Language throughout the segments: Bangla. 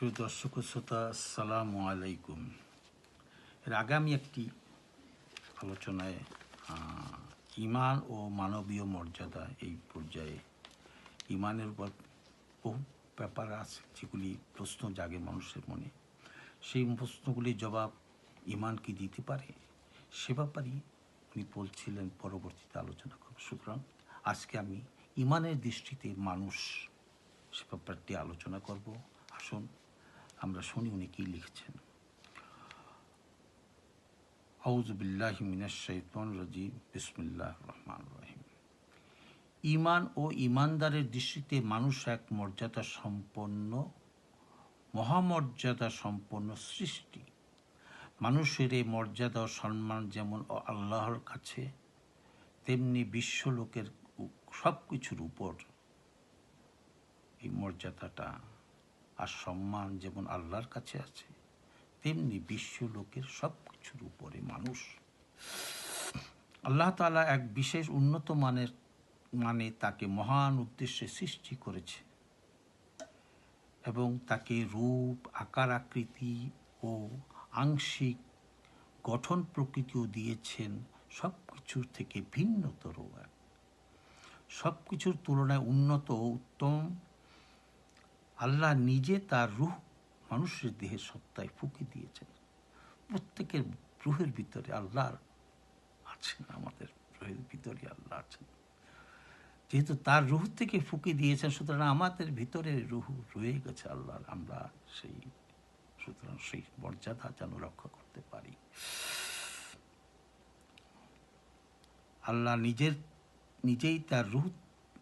প্রিয় দর্শক শ্রোতা, আসসালামু আলাইকুম। এর আগে আমি একটি আলোচনায় ইমান ও মানবীয় মর্যাদা এই পর্যায়ে ইমানের উপর বহু ব্যাপার আছে যেগুলি প্রশ্ন জাগে মানুষের মনে। সেই প্রশ্নগুলির জবাব ইমান কি দিতে পারে? সে ব্যাপারেই উনি বলছিলেন পরবর্তীতে আলোচনা করব। সুতরাং আজকে আমি ইমানের দৃষ্টিতে মানুষ সে ব্যাপারটি আলোচনা করব। আসুন আমরা শুনি উনি কি লিখছেন। রহমান রহিম। ইমান ও ইমানদারের দৃষ্টিতে মানুষ এক মর্যাদা সম্পন্ন, মহামর্যাদা সম্পন্ন সৃষ্টি। মানুষের এই মর্যাদা ও সম্মান যেমন আল্লাহর কাছে, তেমনি বিশ্বলোকের সব কিছুর উপর এই মর্যাদাটা আর সম্মান যেমন আল্লাহর কাছে আছে, তেমনি বিশ্ব লোকের সব কিছুর উপরে মানুষ। আল্লাহ তাআলা এক বিশেষ উন্নত মানের মানে তাকে মহান উদ্দেশ্যে সৃষ্টি করেছে এবং তাকে রূপ, আকার, আকৃতি ও আংশিক গঠন প্রকৃতিও দিয়েছেন সব কিছুর থেকে ভিন্নতর এক। সব কিছুর তুলনায় উন্নত উত্তম আল্লাহ নিজে তার রুহ মানুষের দেহের সত্তায় ফুঁকে দিয়েছেন। প্রত্যেকের রুহের ভিতরে আল্লাহর আছেন, আমাদের রুহের ভিতরে আল্লাহ আছেন। যেহেতু তার রুহ থেকে ফুঁকে দিয়েছেন, সুতরাং আমাদের ভিতরে রুহ রয়ে গেছে আল্লাহর, আমরা সেই, সুতরাং সেই মর্যাদা যেন রক্ষা করতে পারি। আল্লাহ নিজের, নিজেই তার রুহ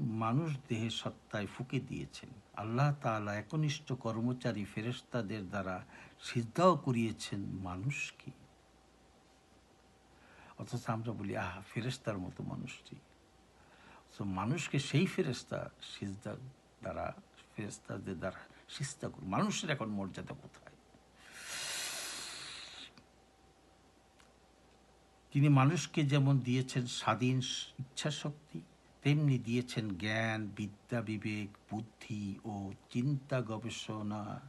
মানুষ দেহের সত্তায় ফুঁকে দিয়েছেন। আল্লাহ তাআলা একনিষ্ঠ কর্মচারী ফেরেশতাদের দ্বারা সিদ্ধাও করিয়েছেন মানুষকে। অথচ আমরা বলি, আহা ফেরেস্তার মতো মানুষটি। তো মানুষকে সেই ফেরেশতা সিজদা দ্বারা, ফেরেশতাদের দ্বারা সিজদা করে, মানুষের এখন মর্যাদা কোথায়? তিনি মানুষকে যেমন দিয়েছেন স্বাধীন ইচ্ছা শক্তি তেমনি দিয়েছেন জ্ঞান, বিদ্যা, বিবেক, বুদ্ধি ও চিন্তা, গবেষণা,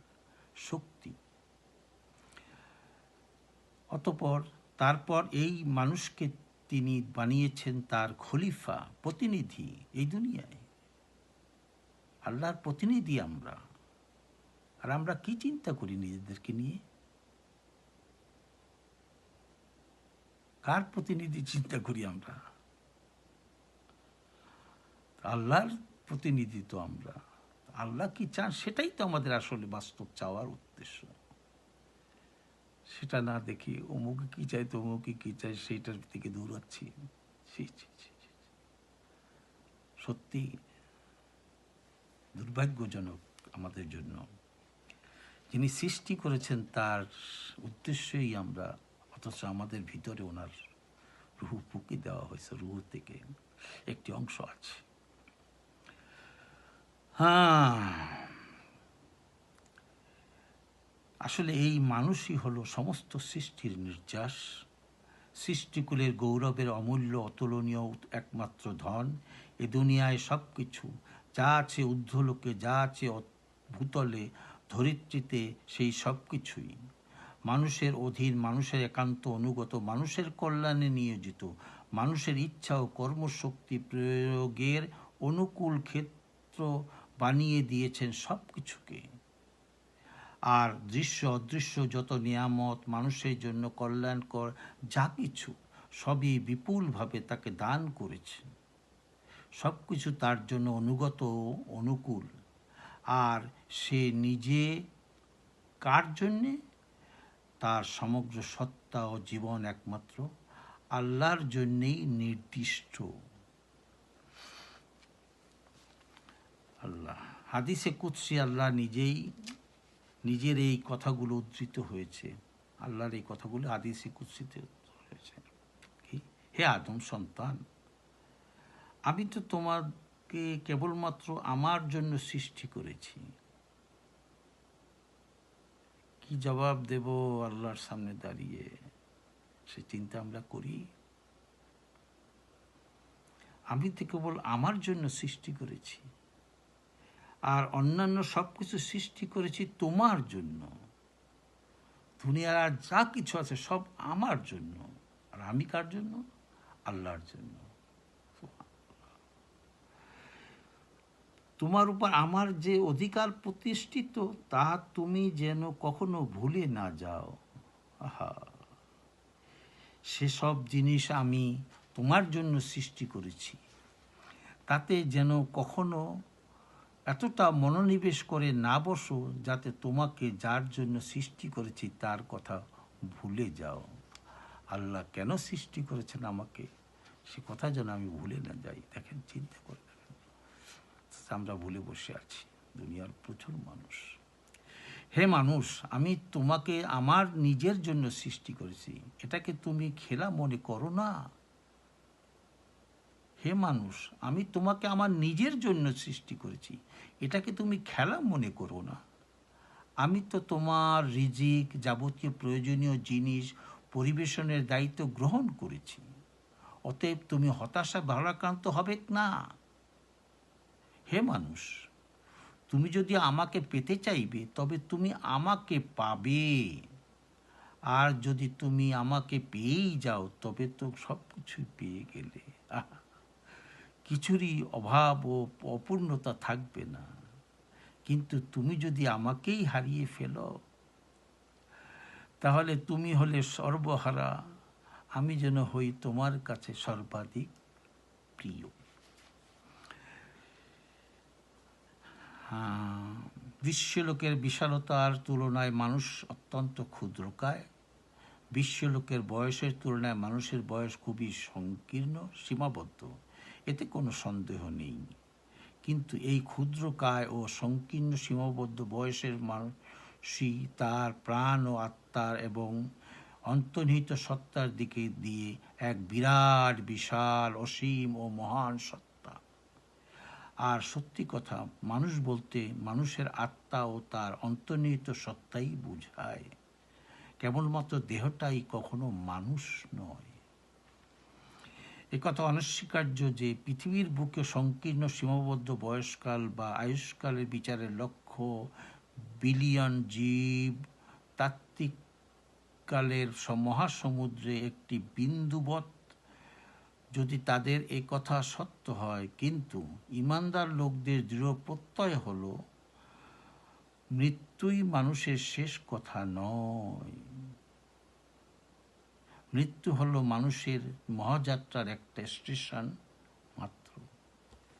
শক্তি। অতপর তারপর এই মানুষকে তিনি বানিয়েছেন তার খলিফা, প্রতিনিধি এই দুনিয়ায়। আল্লাহর প্রতিনিধি আমরা। আর আমরা কি চিন্তা করি নিজেদেরকে নিয়ে? কার প্রতিনিধি চিন্তা করি আমরা? আল্লাহর প্রতিনিধি তো আমরা। আল্লাহ কি চান? সেটাই তো আমাদের আসলে বাস্তব চাওয়ার উদ্দেশ্য। সেটা না দেখি অমুকে কি চাই তো অমুকে কি চাই সেইটার থেকে দৌড়াচ্ছি। সত্যি দুর্ভাগ্যজনক আমাদের জন্য। যিনি সৃষ্টি করেছেন তার উদ্দেশ্যই আমরা, অথচ আমাদের ভিতরে ওনার রুহু ফুকি দেওয়া হয়েছে, রুহু থেকে একটি অংশ আছে। হ্যাঁ। আসলে এই মানুষই হলো সমস্ত সৃষ্টির নির্যাস। সৃষ্টিকুলের গৌরবের অমূল্য, অতুলনীয় একমাত্র ধন। এ দুনিয়ায় সব কিছু যা আছে ঊর্ধ্বলোকে, যা আছে ভূতলে ধরিত্রীতে, সেই সব কিছুই মানুষের অধীন, মানুষের একান্ত অনুগত, মানুষের কল্যাণে নিয়োজিত, মানুষের ইচ্ছা ও কর্মশক্তি প্রয়োগের অনুকূল ক্ষেত্র বানিয়ে দিয়েছেন সব কিছুকে আর দৃশ্য, অদৃশ্য যত নিয়ামত মানুষের জন্য কল্যাণকর যা কিছু, সবই বিপুলভাবে তাকে দান করেছেন। সব কিছু তার জন্য অনুগত অনুকূল। আর সে নিজে কার জন্যে? তার সমগ্র সত্তা ও জীবন একমাত্র আল্লাহর জন্যেই নির্দিষ্ট আল্লাহ হাদিসে কুৎসি আল্লাহ নিজেই নিজের এই কথাগুলো উদ্ধৃত হয়েছে। আল্লাহর এই কথাগুলো হাদিসে কুৎসিতে হয়েছে। হে আদম সন্তান, আমি তো তোমাকে কেবলমাত্র আমার জন্য সৃষ্টি করেছি। কি জবাব দেব আল্লাহর সামনে দাঁড়িয়ে? সে চিন্তা আমরা করি। আমি তো কেবল আমার জন্য সৃষ্টি করেছি। আর অন্যান্য সব কিছু সৃষ্টি করেছি তোমার জন্য। দুনিয়ার আর যা কিছু আছে সব আমার জন্য। আর আমি কার জন্য? আল্লাহর জন্য। তোমার উপর আমার যে অধিকার প্রতিষ্ঠিত, তা তুমি যেন কখনো ভুলে না যাও। আহা। সেসব জিনিস আমি তোমার জন্য সৃষ্টি করেছি। তাতে যেন কখনো এতটা মনোনিবেশ করে না বসো যাতে তোমাকে যার জন্য সৃষ্টি করেছি তার কথা ভুলে যাও। আল্লাহ কেন সৃষ্টি করেছেন আমাকে? সে কথা যেন আমি ভুলে না যাই। দেখেন, চিন্তা করে দেখেন। আমরা ভুলে বসে আছি, দুনিয়ার প্রচুর মানুষ। হে মানুষ, আমি তোমাকে আমার নিজের জন্য সৃষ্টি করেছি। এটাকে তুমি খেলা মনে করো না? হে মানুষ, আমি তোমাকে আমার নিজের জন্য সৃষ্টি করেছি। এটাকে তুমি খেলা মনে করো না। আমি তো তোমার রিজিক, যাবতীয় প্রয়োজনীয় জিনিস, পরিবেশনের দায়িত্ব গ্রহণ করেছি। অতএব তুমি হতাশা, ভারাক্রান্ত হবে না। হে মানুষ, তুমি যদি আমাকে পেতে চাইবে, তবে তুমি আমাকে পাবে। আর যদি তুমি আমাকে পেয়েই যাও, তবে তো সব কিছুই পেয়ে গেলে। আহা। কিছুরই অভাব ও অপূর্ণতা থাকবে না। কিন্তু তুমি যদি আমাকেই হারিয়ে ফেলো, তাহলে তুমি হলে সর্বহারা, আমি যেন হই তোমার কাছে সর্বাধিক প্রিয়। বিশ্বলোকের বিশালতার তুলনায় মানুষ অত্যন্ত ক্ষুদ্রকায়। বিশ্বলোকের বয়সের তুলনায় মানুষের বয়স খুবই সংকীর্ণ, সীমাবদ্ধ। এতে কোনো সন্দেহ নেই। কিন্তু এই ক্ষুদ্র কায় ও সংকীর্ণ সীমাবদ্ধ বয়সের মানুষই তার প্রাণ ও আত্মার এবং অন্তর্নিহিত সত্তার দিকে দিয়ে এক বিরাট, বিশাল, অসীম ও মহান সত্তা। আর সত্যি কথা, মানুষ বলতে মানুষের আত্মা ও তার অন্তর্নিহিত সত্তাই বুঝায়। কেবলমাত্র দেহটাই কখনো মানুষ নয়। একথা অনস্বীকার্য যে পৃথিবীর বুকে সংকীর্ণ সীমাবদ্ধ বয়সকাল বা আয়ুষ্কালের বিচারের লক্ষ্য বিলিয়ন জীব তাত্ত্বিক কালের মহাসমুদ্রে একটি বিন্দুবৎ। যদি তাদের এ কথা সত্য হয়, কিন্তু ইমানদার লোকদের দৃঢ় প্রত্যয় হল, মৃত্যুই মানুষের শেষ কথা নয়। মৃত্যু হলো মানুষের মহাযাত্রার একটা স্টেশন মাত্র,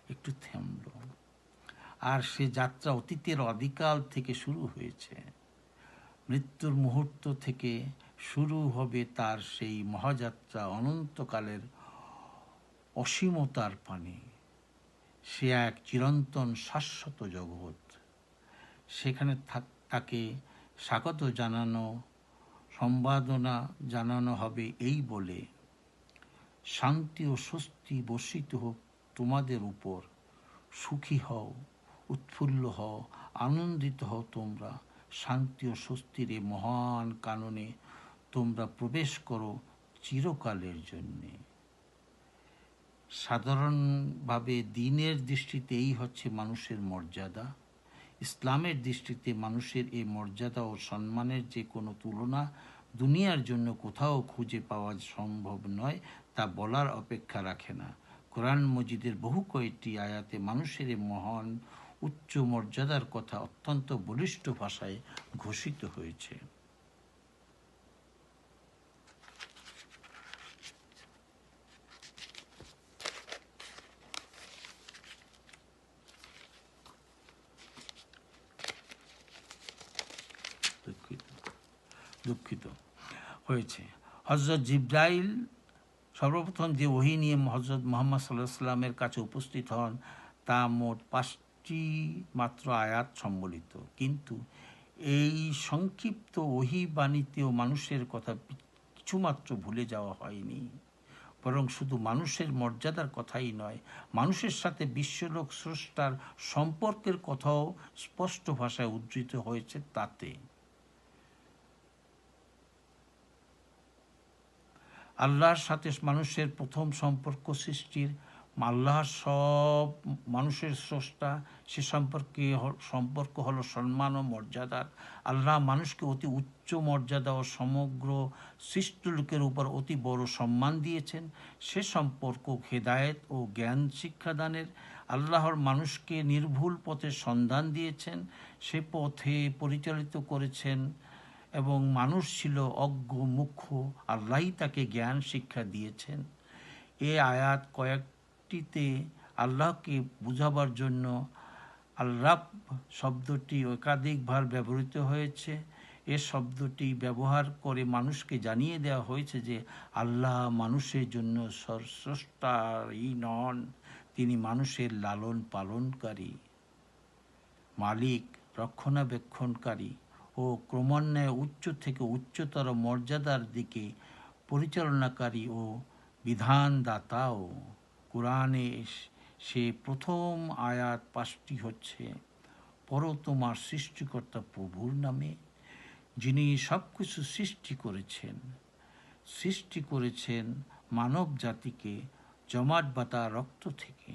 একটু থেমল। আর সে যাত্রা অতীতের অধিকাল থেকে শুরু হয়েছে। মৃত্যুর মুহূর্ত থেকে শুরু হবে তার সেই মহাযাত্রা অনন্তকালের অসীমতার পানে। সে এক চিরন্তন শাশ্বত জগৎ। সেখানে তাকে স্বাগত জানানো সম্বাদনা জানানো হবে এই বলে, শান্তি ও স্বস্তি বর্ষিত হোক তোমাদের উপর, সুখী হও, উৎফুল্ল হও, আনন্দিত হও তোমরা, শান্তি ও স্বস্তির এ মহান কাননে তোমরা প্রবেশ করো চিরকালের জন্যে। সাধারণভাবে দিনের দৃষ্টিতে এই হচ্ছে মানুষের মর্যাদা। ইসলামের দৃষ্টিতে মানুষের এই মর্যাদা ও সম্মানের যে কোনো তুলনা দুনিয়ার জন্য কোথাও খুঁজে পাওয়া সম্ভব নয়, তা বলার অপেক্ষা রাখে না। কোরআন মজিদের বহু কয়েকটি আয়াতে মানুষের মহান উচ্চ মর্যাদার কথা অত্যন্ত বলিষ্ঠ ভাষায় ঘোষিত হয়েছে। দুঃখিত। হয়েছে। হজরত জিব্রাইল সর্বপ্রথম যে ওহি নিয়ে হজরত মোহাম্মদ সাল্লাহ সাল্লামের কাছে উপস্থিত হন, তা মোট পাঁচটি মাত্র আয়াত সম্বলিত। কিন্তু এই সংক্ষিপ্ত ওহি বাণীতেও মানুষের কথা কিছুমাত্র ভুলে যাওয়া হয়নি। বরং শুধু মানুষের মর্যাদার কথাই নয়, মানুষের সাথে বিশ্বলোক স্রষ্টার সম্পর্কের কথাও স্পষ্ট ভাষায় উদ্ধৃত হয়েছে তাতে। আল্লাহর সাথে মানুষের প্রথম সম্পর্ক সৃষ্টির আল্লাহ সব মানুষের স্রষ্টা সে সম্পর্কে সম্পর্ক হলো সম্মান ও মর্যাদার আল্লাহ মানুষকে অতি উচ্চ মর্যাদা ও সমগ্র সৃষ্ট লোকের উপর অতি বড় সম্মান দিয়েছেন। সে সম্পর্ক হেদায়েত ও জ্ঞান শিক্ষাদানের আল্লাহর মানুষকে নির্ভুল পথের সন্ধান দিয়েছেন। সে পথে পরিচালিত করেছেন এবং মানুষ ছিল অজ্ঞ, মুখ্য আল্লাহই তাকে জ্ঞান শিক্ষা দিয়েছেন। এ আয়াত কয়েকটিতে আল্লাহকে বুঝাবার জন্য আল্লাহ শব্দটি একাধিকবার ব্যবহৃত হয়েছে। এ শব্দটি ব্যবহার করে মানুষকে জানিয়ে দেওয়া হয়েছে যে আল্লাহ মানুষের জন্য স্রষ্টাই নন, তিনি মানুষের লালন পালনকারী মালিক, রক্ষণাবেক্ষণকারী। ও ক্রমান্বয়ে উচ্চ থেকে উচ্চতর মর্যাদার দিকে পরিচালনাকারী ও বিধানদাতাও। কোরআনে সে প্রথম আয়াত পাঁচটি হচ্ছে পর তোমার সৃষ্টিকর্তা প্রভুর নামে, যিনি সব কিছু সৃষ্টি করেছেন। সৃষ্টি করেছেন মানব জাতিকে জমাট বাতা রক্ত থেকে।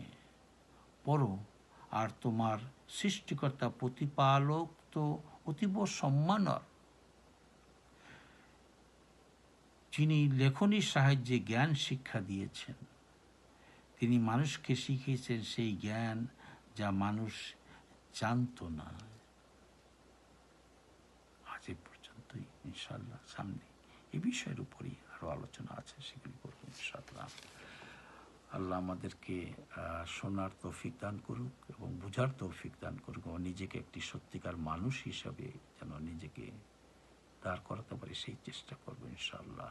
পর আর তোমার সৃষ্টিকর্তা প্রতিপালক তো অতীব সম্মানর। যিনি লেখনির সাহায্যে জ্ঞান শিক্ষা দিয়েছেন, তিনি মানুষকে শিখিয়েছেন সেই জ্ঞান যা মানুষ জানতো না। আজ এ পর্যন্তই ইনশাল্লাহ সামনে এ বিষয়ের উপরই আরও আলোচনা আছে, সেগুলি করব ইনশাল্লাহ আল্লাহ আমাদেরকে শোনার তৌফিক দান করুক এবং বুঝার তৌফিক দান করুক এবং নিজেকে একটি সত্যিকার মানুষ হিসাবে যেন নিজেকে দাঁড় করাতে পারি, সেই চেষ্টা করব ইনশাআল্লাহ।